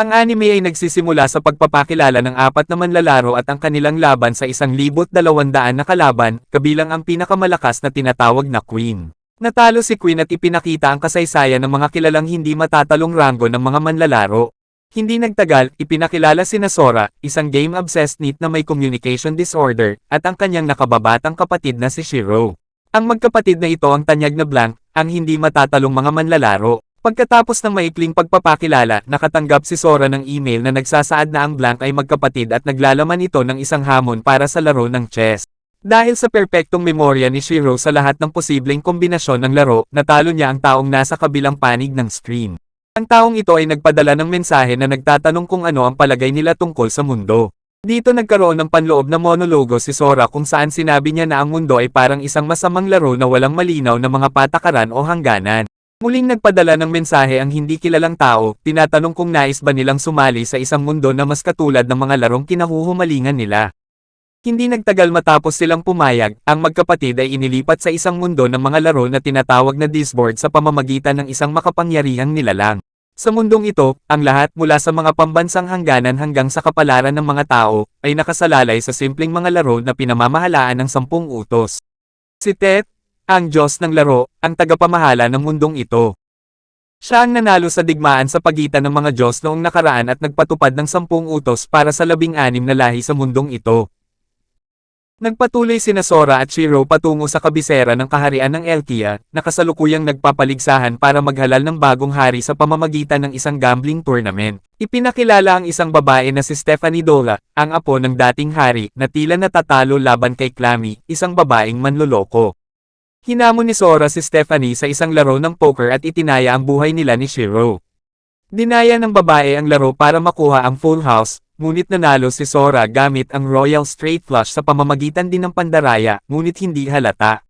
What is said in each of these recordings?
Ang anime ay nagsisimula sa pagpapakilala ng apat na manlalaro at ang kanilang laban sa isang libot dalawandaan na kalaban, kabilang ang pinakamalakas na tinatawag na Queen. Natalo si Queen at ipinakita ang kasaysayan ng mga kilalang hindi matatalong ranggo ng mga manlalaro. Hindi nagtagal, ipinakilala si Sora, isang game-obsessed NEET na may communication disorder, at ang kanyang nakababatang kapatid na si Shiro. Ang magkapatid na ito ang tanyag na blank, ang hindi matatalong mga manlalaro. Pagkatapos ng maikling pagpapakilala, nakatanggap si Sora ng email na nagsasaad na ang blank ay magkapatid at naglalaman ito ng isang hamon para sa laro ng chess. Dahil sa perpektong memorya ni Shiro sa lahat ng posibleng kombinasyon ng laro, natalo niya ang taong nasa kabilang panig ng screen. Ang taong ito ay nagpadala ng mensahe na nagtatanong kung ano ang palagay nila tungkol sa mundo. Dito nagkaroon ng panloob na monologo si Sora kung saan sinabi niya na ang mundo ay parang isang masamang laro na walang malinaw na mga patakaran o hangganan. Muling nagpadala ng mensahe ang hindi kilalang tao, tinatanong kung nais ba nilang sumali sa isang mundo na mas katulad ng mga larong kinahuhumalingan nila. Hindi nagtagal matapos silang pumayag, ang magkapatid ay inilipat sa isang mundo ng mga laro na tinatawag na Disboard sa pamamagitan ng isang makapangyarihang nilalang. Sa mundong ito, ang lahat mula sa mga pambansang hangganan hanggang sa kapalaran ng mga tao, ay nakasalalay sa simpleng mga laro na pinamamahalaan ng sampung utos. Si Tet, ang Diyos ng laro, ang tagapamahala ng mundong ito. Siya ang nanalo sa digmaan sa pagitan ng mga Diyos noong nakaraan at nagpatupad ng sampung utos para sa labing-anim na lahi sa mundong ito. Nagpatuloy sina Sora at Shiro patungo sa kabisera ng kaharian ng Elkia, na kasalukuyang nagpapaligsahan para maghalal ng bagong hari sa pamamagitan ng isang gambling tournament. Ipinakilala ang isang babae na si Stephanie Dola, ang apo ng dating hari, na tila natatalo laban kay Clammy, isang babaeng manloloko. Hinamon ni Sora si Stephanie sa isang laro ng poker at itinaya ang buhay nila ni Shiro. Dinaya ng babae ang laro para makuha ang full house, ngunit nanalo si Sora gamit ang Royal Straight Flush sa pamamagitan din ng pandaraya, ngunit hindi halata.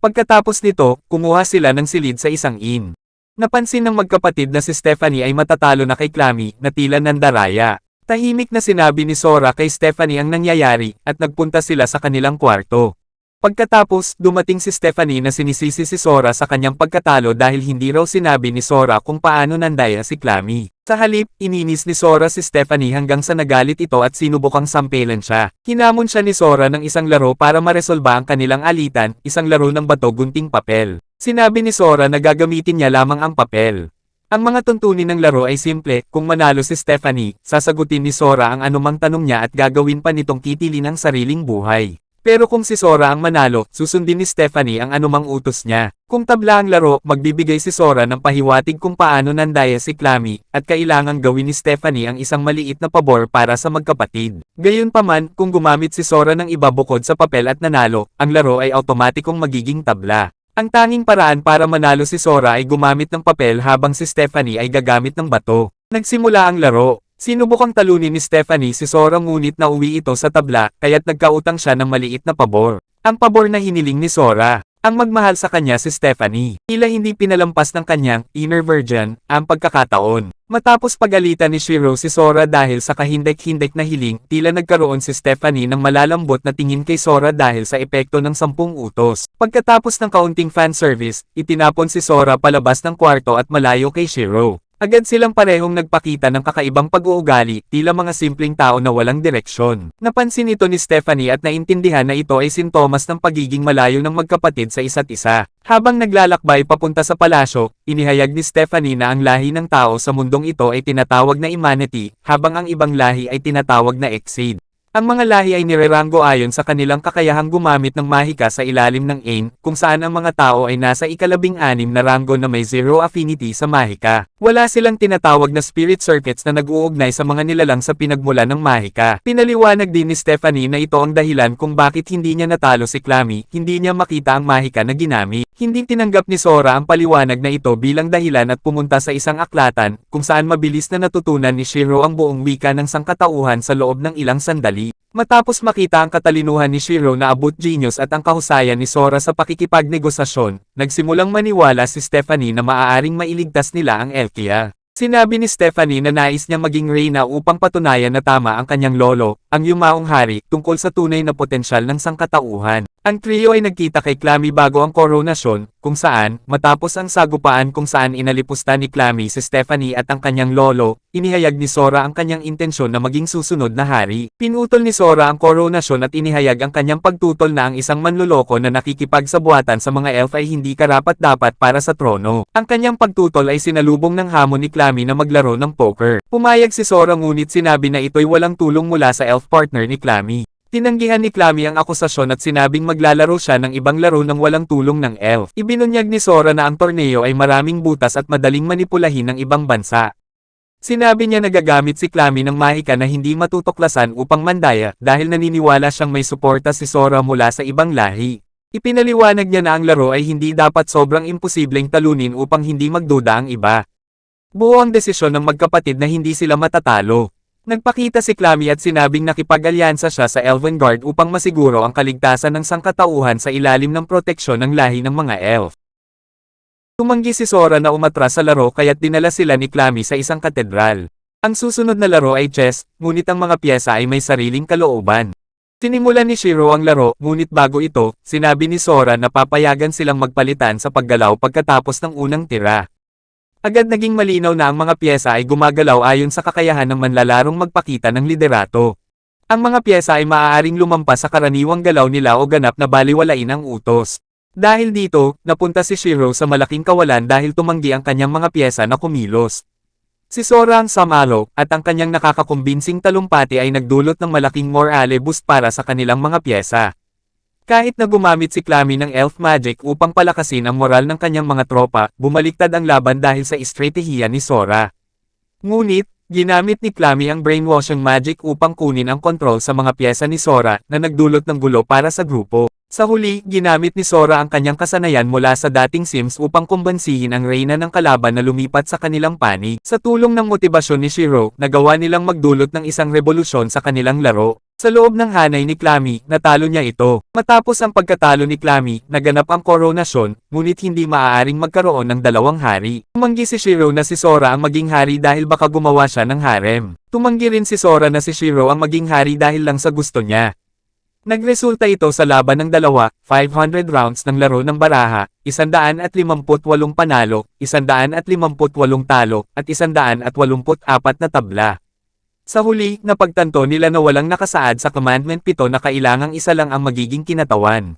Pagkatapos nito, kumuha sila ng silid sa isang inn. Napansin ng magkapatid na si Stephanie ay matatalo na kay Clammy, na tila nandaraya. Tahimik na sinabi ni Sora kay Stephanie ang nangyayari, at nagpunta sila sa kanilang kwarto. Pagkatapos, dumating si Stephanie na sinisisi si Sora sa kanyang pagkatalo dahil hindi raw sinabi ni Sora kung paano nandaya si Clammy. Sa halip, ininis ni Sora si Stephanie hanggang sa nagalit ito at sinubukang sampelan siya. Hinamon siya ni Sora ng isang laro para maresolba ang kanilang alitan, isang laro ng bato gunting papel. Sinabi ni Sora na gagamitin niya lamang ang papel. Ang mga tuntunin ng laro ay simple, kung manalo si Stephanie, sasagutin ni Sora ang anumang tanong niya at gagawin pa nitong kitilin ang sariling buhay. Pero kung si Sora ang manalo, susundin ni Stephanie ang anumang utos niya. Kung tabla ang laro, magbibigay si Sora ng pahiwatig kung paano nandaya si Clammy, at kailangang gawin ni Stephanie ang isang maliit na pabor para sa magkapatid. Gayunpaman, kung gumamit si Sora ng iba bukod sa papel at nanalo, ang laro ay automatikong magiging tabla. Ang tanging paraan para manalo si Sora ay gumamit ng papel habang si Stephanie ay gagamit ng bato. Nagsimula ang laro. Sinubukang talunin ni Stephanie si Sora ngunit nauwi ito sa tabla, kaya't nagkautang siya ng maliit na pabor. Ang pabor na hiniling ni Sora. Ang magmahal sa kanya si Stephanie. Tila hindi pinalampas ng kanyang inner virgin ang pagkakataon. Matapos pagalitan ni Shiro si Sora dahil sa kahindek-hindek na hiling, tila nagkaroon si Stephanie ng malalambot na tingin kay Sora dahil sa epekto ng sampung utos. Pagkatapos ng kaunting fanservice, itinapon si Sora palabas ng kwarto at malayo kay Shiro. Agad silang parehong nagpakita ng kakaibang pag-uugali, tila mga simpleng tao na walang direksyon. Napansin ito ni Stephanie at naintindihan na ito ay sintomas ng pagiging malayo ng magkapatid sa isa't isa. Habang naglalakbay papunta sa palasyo, inihayag ni Stephanie na ang lahi ng tao sa mundong ito ay tinatawag na humanity, habang ang ibang lahi ay tinatawag na exceed. Ang mga lahi ay nirerango ayon sa kanilang kakayahang gumamit ng mahika sa ilalim ng Ain, kung saan ang mga tao ay nasa ikalabing anim na rango na may zero affinity sa mahika. Wala silang tinatawag na spirit circuits na nag-uugnay sa mga nilalang sa pinagmula ng mahika. Pinaliwanag din ni Stephanie na ito ang dahilan kung bakit hindi niya natalo si Clammy, hindi niya makita ang mahika na ginamit. Hindi tinanggap ni Sora ang paliwanag na ito bilang dahilan at pumunta sa isang aklatan, kung saan mabilis na natutunan ni Shiro ang buong wika ng sangkatauhan sa loob ng ilang sandali. Matapos makita ang katalinuhan ni Shiro na abot genius at ang kahusayan ni Sora sa pakikipagnegosasyon, nagsimulang maniwala si Stephanie na maaaring mailigtas nila ang Elkia. Sinabi ni Stephanie na nais niya maging reyna upang patunayan na tama ang kanyang lolo, ang yumaong hari, tungkol sa tunay na potensyal ng sangkatauhan. Ang trio ay nagkita kay Clammy bago ang koronasyon, kung saan, matapos ang sagupaan kung saan inalipusta ni Clammy si Stephanie at ang kanyang lolo, inihayag ni Sora ang kanyang intensyon na maging susunod na hari. Pinutol ni Sora ang koronasyon at inihayag ang kanyang pagtutol na ang isang manluloko na nakikipagsabuatan sa mga elf ay hindi karapat-dapat para sa trono. Ang kanyang pagtutol ay sinalubong ng hamon ni Clammy na maglaro ng poker. Pumayag si Sora ngunit sinabi na ito'y walang tulong mula sa elf partner ni Clammy. Tinanggihan ni Clammy ang akusasyon at sinabing maglalaro siya ng ibang laro ng walang tulong ng elf. Ibinunyag ni Sora na ang torneo ay maraming butas at madaling manipulahin ng ibang bansa. Sinabi niya na gagamit si Clammy ng mahika na hindi matutuklasan upang mandaya dahil naniniwala siyang may suporta si Sora mula sa ibang lahi. Ipinaliwanag niya na ang laro ay hindi dapat sobrang imposibleng talunin upang hindi magduda ang iba. Buo ang desisyon ng magkapatid na hindi sila matatalo. Nagpakita si Clammy at sinabing nakipag-alyansa siya sa Elven Guard upang masiguro ang kaligtasan ng sangkatauhan sa ilalim ng proteksyon ng lahi ng mga elf. Tumanggi si Sora na umatras sa laro kaya't dinala sila ni Clammy sa isang katedral. Ang susunod na laro ay chess, ngunit ang mga pyesa ay may sariling kalooban. Sinimulan ni Shiro ang laro, ngunit bago ito, sinabi ni Sora na papayagan silang magpalitan sa paggalaw pagkatapos ng unang tira. Agad naging malinaw na ang mga pyesa ay gumagalaw ayon sa kakayahan ng manlalarong magpakita ng liderato. Ang mga pyesa ay maaaring lumampas sa karaniwang galaw nila o ganap na baliwalain ang utos. Dahil dito, napunta si Shiro sa malaking kawalan dahil tumanggi ang kanyang mga pyesa na kumilos. Si Sora ang samalo, at ang kanyang nakakakumbinsing talumpati ay nagdulot ng malaking morale boost para sa kanilang mga pyesa. Kahit na gumamit si Clammy ng elf magic upang palakasin ang moral ng kanyang mga tropa, bumaliktad ang laban dahil sa estratehiya ni Sora. Ngunit, ginamit ni Clammy ang brainwashing magic upang kunin ang kontrol sa mga pyesa ni Sora na nagdulot ng gulo para sa grupo. Sa huli, ginamit ni Sora ang kanyang kasanayan mula sa dating Sims upang kumbansihin ang reyna ng kalaban na lumipat sa kanilang panig. Sa tulong ng motibasyon ni Shiro, nagawa nilang magdulot ng isang revolusyon sa kanilang laro. Sa loob ng hanay ni Clammy, natalo niya ito. Matapos ang pagkatalo ni Clammy, naganap ang koronasyon, ngunit hindi maaaring magkaroon ng dalawang hari. Tumanggi si Shiro na si Sora ang maging hari dahil baka gumawa siya ng harem. Tumanggi rin si Sora na si Shiro ang maging hari dahil lang sa gusto niya. Nagresulta ito sa laban ng dalawa, 500 rounds ng laro ng baraha, 158 panalo, 158 talo, at 184 na tabla. Sa huli, napagtanto nila na walang nakasaad sa Commandment 7 na kailangang isa lang ang magiging kinatawan.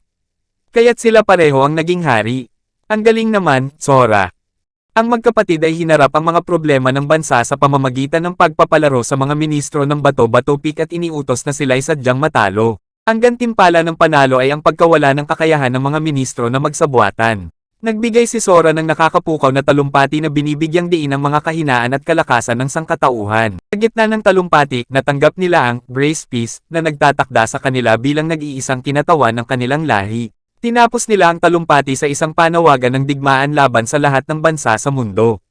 Kaya't sila pareho ang naging hari. Ang galing naman, Sora. Ang magkapatid ay hinarap ang mga problema ng bansa sa pamamagitan ng pagpapalaro sa mga ministro ng Bato-Bato Peak at iniutos na sila ay sadyang matalo. Ang gantimpala ng panalo ay ang pagkawala ng kakayahan ng mga ministro na magsabuatan. Nagbigay si Sora ng nakakapukaw na talumpati na binibigyang diin ang mga kahinaan at kalakasan ng sangkatauhan. Sa gitna ng talumpati, natanggap nila ang Brace Peace na nagtatakda sa kanila bilang nag-iisang kinatawan ng kanilang lahi. Tinapos nila ang talumpati sa isang panawagan ng digmaan laban sa lahat ng bansa sa mundo.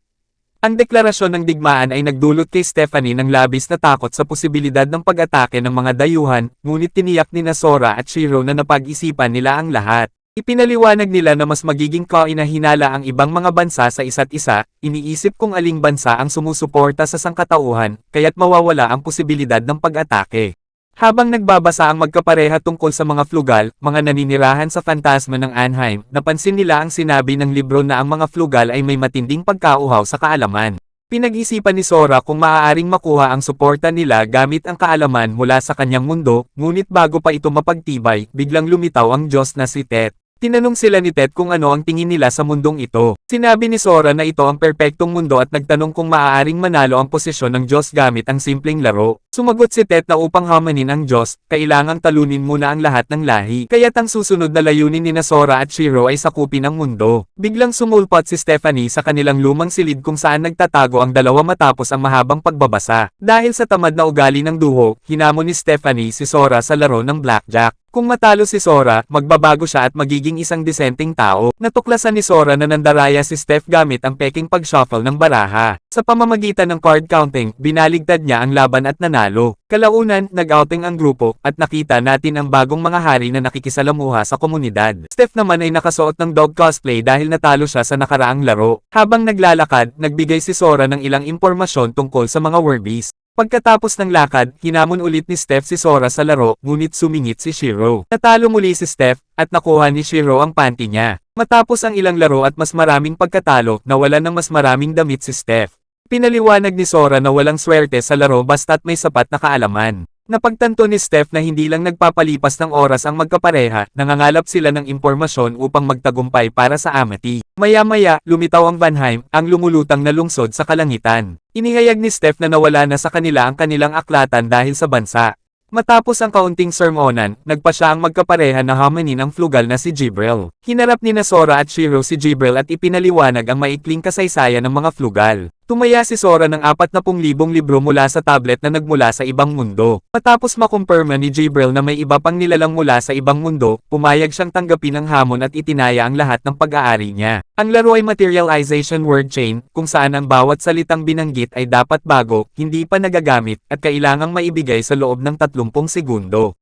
Ang deklarasyon ng digmaan ay nagdulot kay Stephanie ng labis na takot sa posibilidad ng pag-atake ng mga dayuhan, ngunit tiniyak ni Sora at Shiro na napag-isipan nila ang lahat. Ipinaliwanag nila na mas magiging kainahinala ang ibang mga bansa sa isa't isa, iniisip kung aling bansa ang sumusuporta sa sangkatauhan, kaya't mawawala ang posibilidad ng pag-atake. Habang nagbabasa ang magkapareha tungkol sa mga flugal, mga naninirahan sa fantasma ng Anheim, napansin nila ang sinabi ng libro na ang mga flugal ay may matinding pagkauhaw sa kaalaman. Pinag-isipan ni Sora kung maaaring makuha ang suporta nila gamit ang kaalaman mula sa kanyang mundo, ngunit bago pa ito mapagtibay, biglang lumitaw ang Diyos na si Tet. Tinanong sila ni Ted kung ano ang tingin nila sa mundong ito. Sinabi ni Sora na ito ang perpektong mundo at nagtanong kung maaaring manalo ang posisyon ng Diyos gamit ang simpleng laro. Sumagot si Ted na upang hamanin ang Diyos, kailangang talunin muna ang lahat ng lahi. Kaya't ang susunod na layunin ni Sora at Shiro ay sakupin ang mundo. Biglang sumulpot si Stephanie sa kanilang lumang silid kung saan nagtatago ang dalawa matapos ang mahabang pagbabasa. Dahil sa tamad na ugali ng duho, hinamon ni Stephanie si Sora sa laro ng blackjack. Kung matalo si Sora, magbabago siya at magiging isang disenteng tao. Natuklasan ni Sora na nandaraya si Steph gamit ang peking pag-shuffle ng baraha. Sa pamamagitan ng card counting, binaligtad niya ang laban at nanalo. Kalaunan, nag-outing ang grupo, at nakita natin ang bagong mga hari na nakikisalamuha sa komunidad. Steph naman ay nakasuot ng dog cosplay dahil natalo siya sa nakaraang laro. Habang naglalakad, nagbigay si Sora ng ilang impormasyon tungkol sa mga Werbies. Pagkatapos ng lakad, hinamon ulit ni Steph si Sora sa laro, ngunit sumingit si Shiro. Natalo muli si Steph, at nakuha ni Shiro ang panty niya. Matapos ang ilang laro at mas maraming pagkatalo, nawalan ng mas maraming damit si Steph. Pinaliwanag ni Sora na walang swerte sa laro basta't may sapat na kaalaman. Napagtanto ni Steph na hindi lang nagpapalipas ng oras ang magkapareha, nangangalap sila ng impormasyon upang magtagumpay para sa Amity. Maya-maya, lumitaw ang Vanheim, ang lumulutang na lungsod sa kalangitan. Inihayag ni Steph na nawala na sa kanila ang kanilang aklatan dahil sa bansa. Matapos ang kaunting sermonan, nagpa siya ang magkapareha na hamanin ang flugal na si Jibril. Hinarap ni Sora at Shiro si Jibril at ipinaliwanag ang maikling kasaysayan ng mga flugal. Tumaya si Sora ng 40,000 libro mula sa tablet na nagmula sa ibang mundo. Matapos makumpirma ni Jibril na may iba pang nilalang mula sa ibang mundo, pumayag siyang tanggapin ang hamon at itinaya ang lahat ng pag-aari niya. Ang laro ay materialization word chain, kung saan ang bawat salitang binanggit ay dapat bago, hindi pa nagagamit, at kailangang maibigay sa loob ng 30 segundo.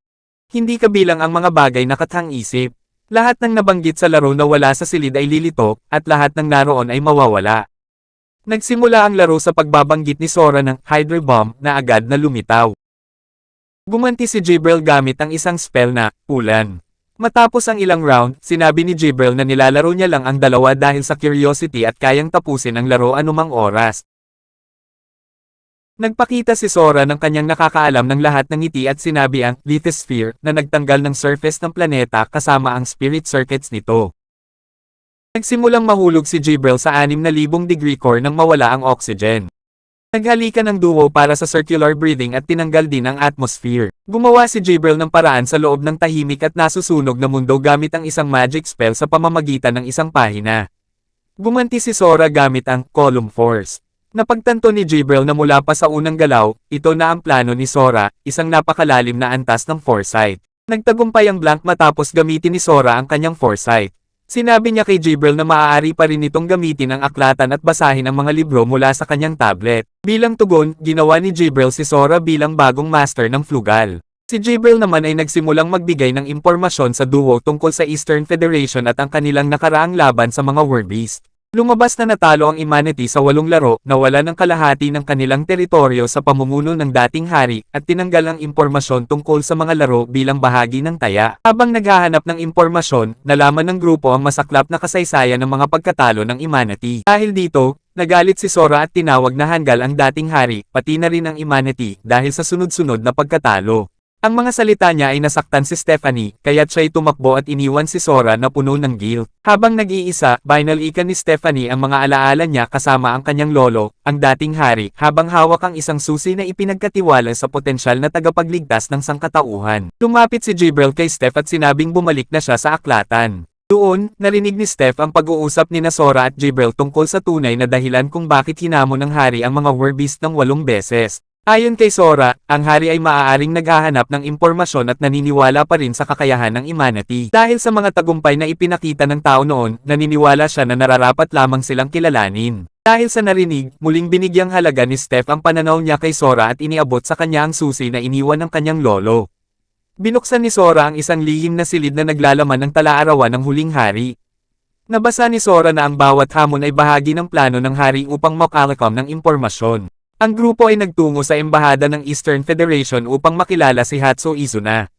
Hindi kabilang ang mga bagay na kathang-isip. Lahat ng nabanggit sa laro na wala sa silid ay lilito, at lahat ng naroon ay mawawala. Nagsimula ang laro sa pagbabanggit ni Sora ng Hydro Bomb na agad na lumitaw. Gumanti si Jibril gamit ang isang spell na Ulan. Matapos ang ilang round, sinabi ni Jibril na nilalaro niya lang ang dalawa dahil sa curiosity at kayang tapusin ang laro anumang oras. Nagpakita si Sora ng kanyang nakakaalam ng lahat ng ngiti at sinabi ang lithosphere na nagtanggal ng surface ng planeta kasama ang spirit circuits nito. Nagsimulang mahulog si Jibril sa 6,000 degree core nang mawala ang oxygen. Naghalikan ng duo para sa circular breathing at tinanggal din ang atmosphere. Gumawa si Jibril ng paraan sa loob ng tahimik at nasusunog na mundo gamit ang isang magic spell sa pamamagitan ng isang pahina. Gumanti si Sora gamit ang Column Force. Napagtanto ni Jibril na mula pa sa unang galaw, ito na ang plano ni Sora, isang napakalalim na antas ng foresight. Nagtagumpay ang blank matapos gamitin ni Sora ang kanyang foresight. Sinabi niya kay Jibril na maaari pa rin itong gamitin ang aklatan at basahin ang mga libro mula sa kanyang tablet. Bilang tugon, ginawa ni Jibril si Sora bilang bagong master ng Flugal. Si Jibril naman ay nagsimulang magbigay ng impormasyon sa duo tungkol sa Eastern Federation at ang kanilang nakaraang laban sa mga War Beast. Lumabas na natalo ang Imanity sa walong laro, nawala ng kalahati ng kanilang teritoryo sa pamumuno ng dating hari, at tinanggal ang impormasyon tungkol sa mga laro bilang bahagi ng taya. Habang naghahanap ng impormasyon, nalaman ng grupo ang masaklap na kasaysayan ng mga pagkatalo ng Imanity. Dahil dito, nagalit si Sora at tinawag na hanggal ang dating hari, pati na rin ang Imanity, dahil sa sunod-sunod na pagkatalo. Ang mga salita niya ay nasaktan si Stephanie, kaya't siya'y tumakbo at iniwan si Sora na puno ng guilt. Habang nag-iisa, binalikan ni Stephanie ang mga alaala niya kasama ang kanyang lolo, ang dating hari, habang hawak ang isang susi na ipinagkatiwala sa potensyal na tagapagligtas ng sangkatauhan. Lumapit si Jibril kay Steph at sinabing bumalik na siya sa aklatan. Doon, narinig ni Steph ang pag-uusap ni Sora at Jibril tungkol sa tunay na dahilan kung bakit hinamon ng hari ang mga Warbeast ng walong beses. Ayon kay Sora, ang hari ay maaaring naghahanap ng impormasyon at naniniwala pa rin sa kakayahan ng Imanity. Dahil sa mga tagumpay na ipinakita ng tao noon, naniniwala siya na nararapat lamang silang kilalanin. Dahil sa narinig, muling binigyang halaga ni Steph ang pananaw niya kay Sora at iniabot sa kanya ang susi na iniwan ng kanyang lolo. Binuksan ni Sora ang isang lihim na silid na naglalaman ng talaarawan ng huling hari. Nabasa ni Sora na ang bawat hamon ay bahagi ng plano ng hari upang makalakam ng impormasyon. Ang grupo ay nagtungo sa embahada ng Eastern Federation upang makilala si Hatso Izuna.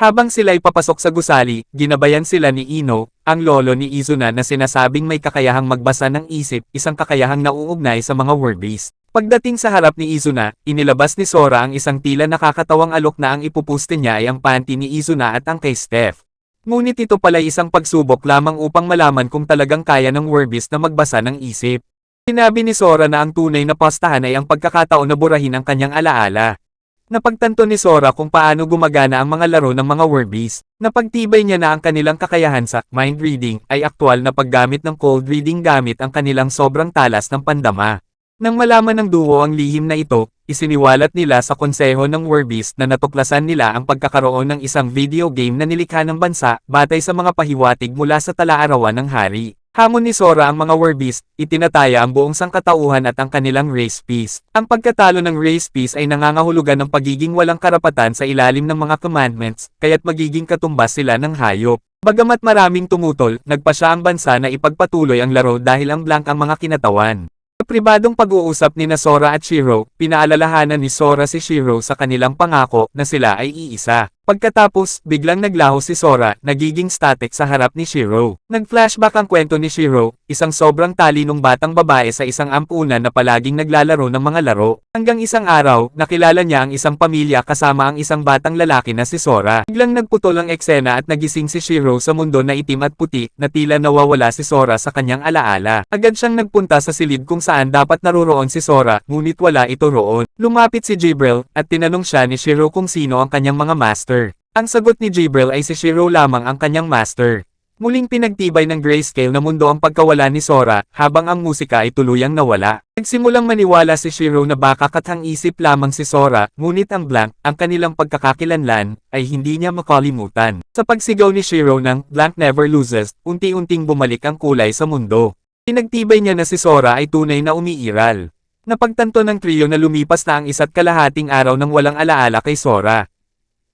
Habang sila'y papasok sa gusali, ginabayan sila ni Ino, ang lolo ni Izuna na sinasabing may kakayahang magbasa ng isip, isang kakayahang nauugnay sa mga word beast. Pagdating sa harap ni Izuna, inilabas ni Sora ang isang tila nakakatawang alok na ang ipupuste niya ay ang panty ni Izuna at ang kay Steph. Ngunit ito pala'y isang pagsubok lamang upang malaman kung talagang kaya ng Warbist na magbasa ng isip. Sinabi ni Sora na ang tunay na pastahan ay ang pagkakataon na burahin ang kanyang alaala. Napagtanto ni Sora kung paano gumagana ang mga laro ng mga Warbeast. Napagtibay niya na ang kanilang kakayahan sa mind reading ay aktwal na paggamit ng cold reading gamit ang kanilang sobrang talas ng pandama. Nang malaman ng duo ang lihim na ito, isiniwalat nila sa konseho ng Warbeast na natuklasan nila ang pagkakaroon ng isang video game na nilikha ng bansa batay sa mga pahiwatig mula sa talaarawan ng hari. Hamon ni Sora ang mga Warbeast, itinataya ang buong sangkatauhan at ang kanilang race peace. Ang pagkatalo ng race peace ay nangangahulugan ng pagiging walang karapatan sa ilalim ng mga commandments, kaya't magiging katumbas sila ng hayop. Bagamat maraming tumutol, nagpa siya ang bansa na ipagpatuloy ang laro dahil ang blank ang mga kinatawan. pribadong pag-uusap ni Sora at Shiro, pinaalalahanan ni Sora si Shiro sa kanilang pangako na sila ay iisa. Pagkatapos, biglang naglaho si Sora, nagiging static sa harap ni Shiro. Nag-flashback ang kwento ni Shiro, isang sobrang talinong batang babae sa isang ampunan na palaging naglalaro ng mga laro. Hanggang isang araw, nakilala niya ang isang pamilya kasama ang isang batang lalaki na si Sora. Biglang nagputol ang eksena at nagising si Shiro sa mundo na itim at puti, na tila nawawala si Sora sa kanyang alaala. Agad siyang nagpunta sa silid kung saan dapat naroroon si Sora, ngunit wala ito roon. Lumapit si Jibril, at tinanong siya ni Shiro kung sino ang kanyang mga master. Ang sagot ni Jibril ay si Shiro lamang ang kanyang master. Muling pinagtibay ng grayscale na mundo ang pagkawala ni Sora, habang ang musika ay tuluyang nawala. Nagsimulang maniwala si Shiro na baka kathang isip lamang si Sora, ngunit ang blank, ang kanilang pagkakakilanlan, ay hindi niya makalimutan. Sa pagsigaw ni Shiro ng Blank Never Loses, unti-unting bumalik ang kulay sa mundo. Pinagtibay niya na si Sora ay tunay na umiiral. Napagtanto ng trio na lumipas na ang isa't kalahating araw nang walang alaala kay Sora.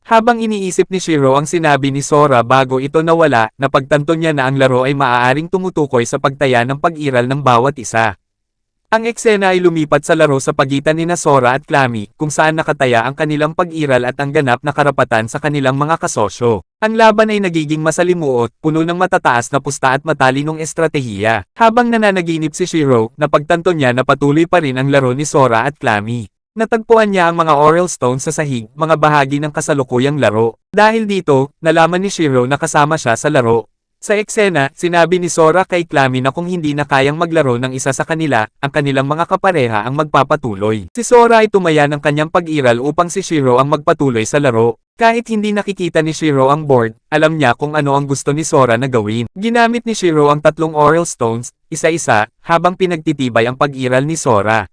Habang iniisip ni Shiro ang sinabi ni Sora bago ito nawala, napagtanto niya na ang laro ay maaaring tumutukoy sa pagtaya ng pag-iral ng bawat isa. Ang eksena ay lumipat sa laro sa pagitan ni Sora at Klami, kung saan nakataya ang kanilang pag-iral at ang ganap na karapatan sa kanilang mga kasosyo. Ang laban ay nagiging masalimuot, puno ng matataas na pusta at matalinong estratehiya. Habang nananaginip si Shiro, napagtanto niya na patuloy pa rin ang laro ni Sora at Klami. Natagpuan niya ang mga oral stones sa sahig, mga bahagi ng kasalukuyang laro. Dahil dito, nalaman ni Shiro na kasama siya sa laro. Sa eksena, sinabi ni Sora kay Klami na kung hindi na kayang maglaro ng isa sa kanila, ang kanilang mga kapareha ang magpapatuloy. Si Sora ay tumaya ng kanyang pag-iral upang si Shiro ang magpatuloy sa laro. Kahit hindi nakikita ni Shiro ang board, alam niya kung ano ang gusto ni Sora na gawin. Ginamit ni Shiro ang tatlong oral stones, isa-isa, habang pinagtitibay ang pag-iral ni Sora.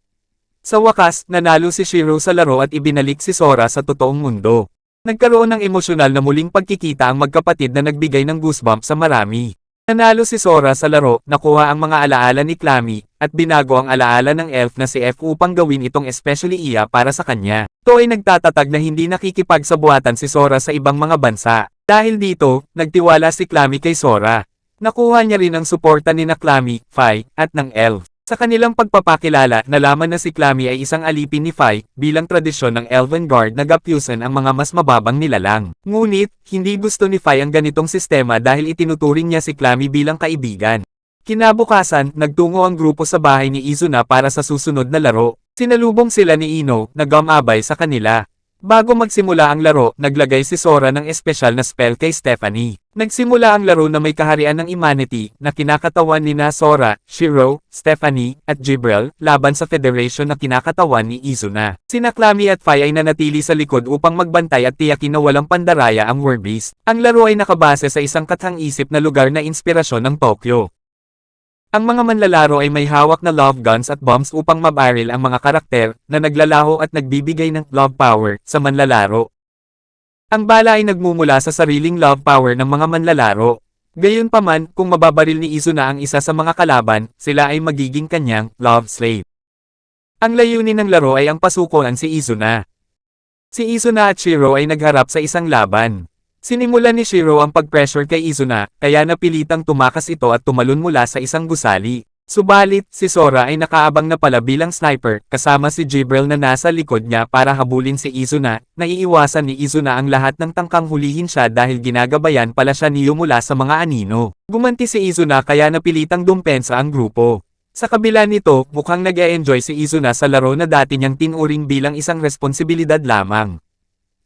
Sa wakas, nanalo si Shiro sa laro at ibinalik si Sora sa totoong mundo. Nagkaroon ng emosyonal na muling pagkikita ang magkapatid na nagbigay ng goosebumps sa marami. Nanalo si Sora sa laro, nakuha ang mga alaala ni Klami, at binago ang alaala ng elf na si F upang gawin itong especially iya para sa kanya. Ito ay nagtatatag na hindi nakikipagsabuatan si Sora sa ibang mga bansa. Dahil dito, nagtiwala si Klami kay Sora. Nakuha niya rin ang suporta ni na Klami, Fi, at ng elf. Sa kanilang pagpapakilala, nalaman na si Klami ay isang alipin ni Fi, bilang tradisyon ng Elven Guard na gapyusan ang mga mas mababang nilalang. Ngunit, hindi gusto ni Fi ang ganitong sistema dahil itinuturing niya si Klami bilang kaibigan. Kinabukasan, nagtungo ang grupo sa bahay ni Izuna para sa susunod na laro. Sinalubong sila ni Ino, na gumabay sa kanila. Bago magsimula ang laro, naglagay si Sora ng espesyal na spell kay Stephanie. Nagsimula ang laro na may kaharian ng Humanity, na kinakatawan ni na Sora, Shiro, Stephanie, at Jibril, laban sa Federation na kinakatawan ni Izuna. Sina Klami at Fai ay nanatili sa likod upang magbantay at tiyakin na walang pandaraya ang Beast. Ang laro ay nakabase sa isang kathang-isip na lugar na inspirasyon ng Tokyo. Ang mga manlalaro ay may hawak na love guns at bombs upang mabaril ang mga karakter na naglalaho at nagbibigay ng love power sa manlalaro. Ang bala ay nagmumula sa sariling love power ng mga manlalaro. Gayunpaman, kung mababaril ni Izuna ang isa sa mga kalaban, sila ay magiging kanyang love slave. Ang layunin ng laro ay ang pasukuan si Izuna. Si Izuna at Shiro ay nagharap sa isang laban. Sinimulan ni Shiro ang pag-pressure kay Izuna, kaya napilitang tumakas ito at tumalon mula sa isang gusali. Subalit, si Sora ay nakaabang na pala bilang sniper, kasama si Jibril na nasa likod niya para habulin si Izuna, naiiwasan ni Izuna ang lahat ng tangkang hulihin siya dahil ginagabayan pala siya niyo mula sa mga anino. Gumanti si Izuna kaya napilitang dumpensa ang grupo. Sa kabila nito, mukhang nag -e enjoy si Izuna sa laro na dati niyang tinuring bilang isang responsibilidad lamang.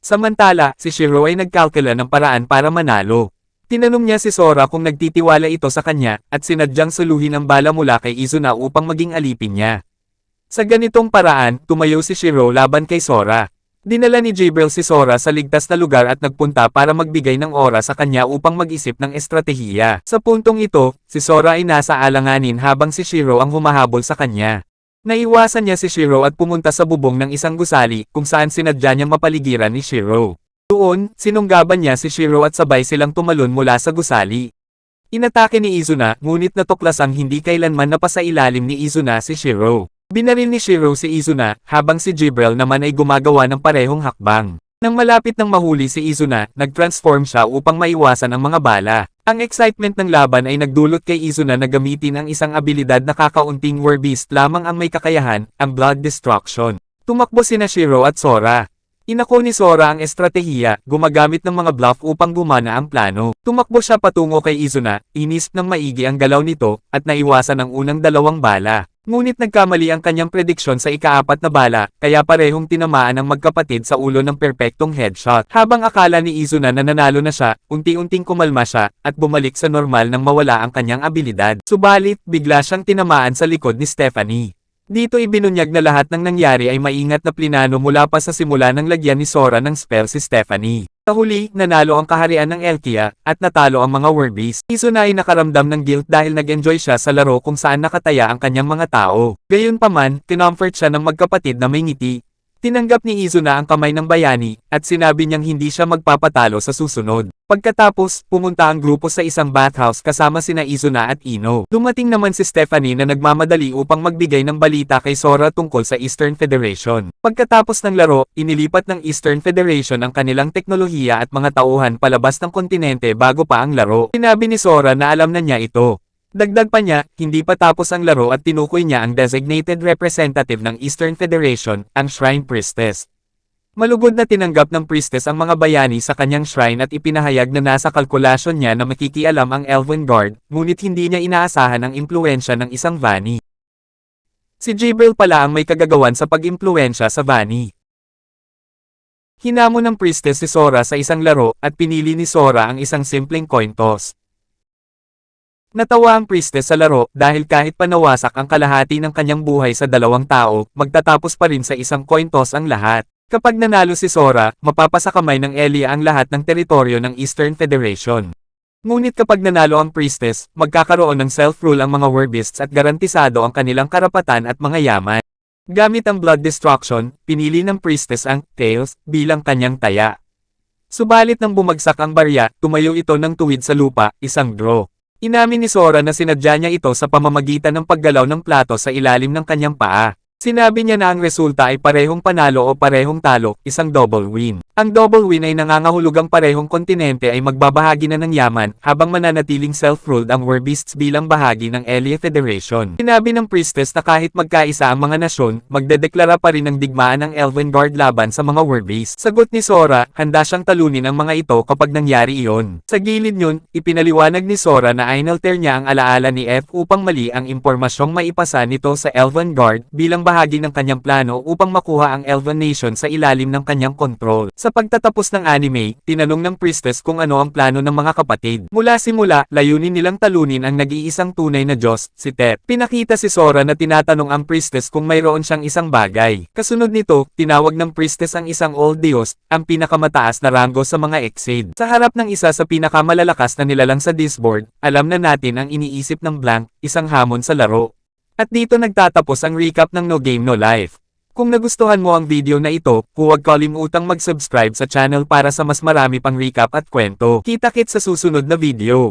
Samantala, si Shiro ay nagkalkula ng paraan para manalo. Tinanong niya si Sora kung nagtitiwala ito sa kanya, at sinadyang suluhin ang bala mula kay Izuna upang maging alipin niya. Sa ganitong paraan, tumayo si Shiro laban kay Sora. Dinala ni Jibril si Sora sa ligtas na lugar at nagpunta para magbigay ng oras sa kanya upang mag-isip ng estratehiya. Sa puntong ito, si Sora ay nasa alanganin habang si Shiro ang humahabol sa kanya. Naiwasan niya si Shiro at pumunta sa bubong ng isang gusali kung saan sinadya niyang mapaligiran ni Shiro. Doon, sinunggaban niya si Shiro at sabay silang tumalon mula sa gusali. Inatake ni Izuna, ngunit natuklasang hindi kailanman napasailalim ni Izuna si Shiro. Binaril ni Shiro si Izuna, habang si Jibril naman ay gumagawa ng parehong hakbang. Nang malapit ng mahuli si Izuna, nag-transform siya upang maiwasan ang mga bala. Ang excitement ng laban ay nagdulot kay Izuna na gamitin ang isang abilidad na kakaunting War Beast lamang ang may kakayahan, ang Blood Destruction. Tumakbo sina Shiro at Sora. Inako ni Sora ang estratehiya, gumagamit ng mga bluff upang gumana ang plano. Tumakbo siya patungo kay Izuna, inisip ng maigi ang galaw nito, at naiwasan ang unang dalawang bala. Ngunit nagkamali ang kanyang prediksyon sa ikaapat na bala, kaya parehong tinamaan ang magkapatid sa ulo ng perpektong headshot. Habang akala ni Izuna na nanalo na siya, unti-unting kumalma siya, at bumalik sa normal nang mawala ang kanyang abilidad. Subalit, bigla siyang tinamaan sa likod ni Stephanie. Dito ibinunyag na lahat ng nangyari ay maingat na plinano mula pa sa simula ng lagyan ni Sora ng spell si Stephanie. Sa huli, nanalo ang kaharian ng Elkia, at natalo ang mga Werbies. Izuna ay nakaramdam ng guilt dahil nag-enjoy siya sa laro kung saan nakataya ang kanyang mga tao. Gayunpaman, kinomfort siya ng magkapatid na may ngiti. Tinanggap ni Izuna ang kamay ng bayani, at sinabi niyang hindi siya magpapatalo sa susunod. Pagkatapos, pumunta ang grupo sa isang bathhouse kasama sina Izuna at Ino. Dumating naman si Stephanie na nagmamadali upang magbigay ng balita kay Sora tungkol sa Eastern Federation. Pagkatapos ng laro, inilipat ng Eastern Federation ang kanilang teknolohiya at mga tauhan palabas ng kontinente bago pa ang laro. Sinabi ni Sora na alam na niya ito. Dagdag pa niya, hindi pa tapos ang laro at tinukoy niya ang designated representative ng Eastern Federation, ang Shrine Priestess. Malugod na tinanggap ng priestess ang mga bayani sa kanyang shrine at ipinahayag na nasa kalkulasyon niya na makikialam ang Elven Guard, ngunit hindi niya inaasahan ang impluensya ng isang Vani. Si Jibril pala ang may kagagawan sa pag-impluensya sa Vani. Hinamo ng priestess si Sora sa isang laro, at pinili ni Sora ang isang simpleng coin toss. Natawa ang priestess sa laro dahil kahit panawasak ang kalahati ng kanyang buhay sa dalawang tao, magtatapos pa rin sa isang coin toss ang lahat. Kapag nanalo si Sora, mapapasakamay ng Elia ang lahat ng teritoryo ng Eastern Federation. Ngunit kapag nanalo ang priestess, magkakaroon ng self-rule ang mga werbists at garantisado ang kanilang karapatan at mga yaman. Gamit ang blood destruction, pinili ng priestess ang Tails bilang kanyang taya. Subalit nang bumagsak ang barya, tumayo ito ng tuwid sa lupa, isang draw. Inamin ni Sora na sinadya niya ito sa pamamagitan ng paggalaw ng plato sa ilalim ng kanyang paa. Sinabi niya na ang resulta ay parehong panalo o parehong talo, isang double win. Ang double win ay nangangahulugang parehong kontinente ay magbabahagi na ng yaman, habang mananatiling self-ruled ang Werbists bilang bahagi ng Elia Federation. Sinabi ng priestess na kahit magkaisa ang mga nasyon, magdedeklara pa rin ng digmaan ng Elven Guard laban sa mga Werbists. Sagot ni Sora, handa siyang talunin ang mga ito kapag nangyari iyon. Sa gilid yun, ipinaliwanag ni Sora na inalter niya ang alaala ni F upang mali ang impormasyong maipasa nito sa Elven Guard bilang bahagi ng kanyang plano upang makuha ang Elven Nation sa ilalim ng kanyang kontrol. Sa pagtatapos ng anime, tinanong ng priestess kung ano ang plano ng mga kapatid. Mula simula, layunin nilang talunin ang nag-iisang tunay na Diyos, si Tep. Pinakita si Sora na tinatanong ang priestess kung mayroon siyang isang bagay. Kasunod nito, tinawag ng priestess ang isang old Dios, ang pinakamataas na ranggo sa mga Exceed. Sa harap ng isa sa pinakamalalakas na nilalang sa Disboard, alam na natin ang iniisip ng Blank, isang hamon sa laro. At dito nagtatapos ang recap ng No Game No Life. Kung nagustuhan mo ang video na ito, huwag kalimutang mag-subscribe sa channel para sa mas marami pang recap at kwento. Kita-kit sa susunod na video.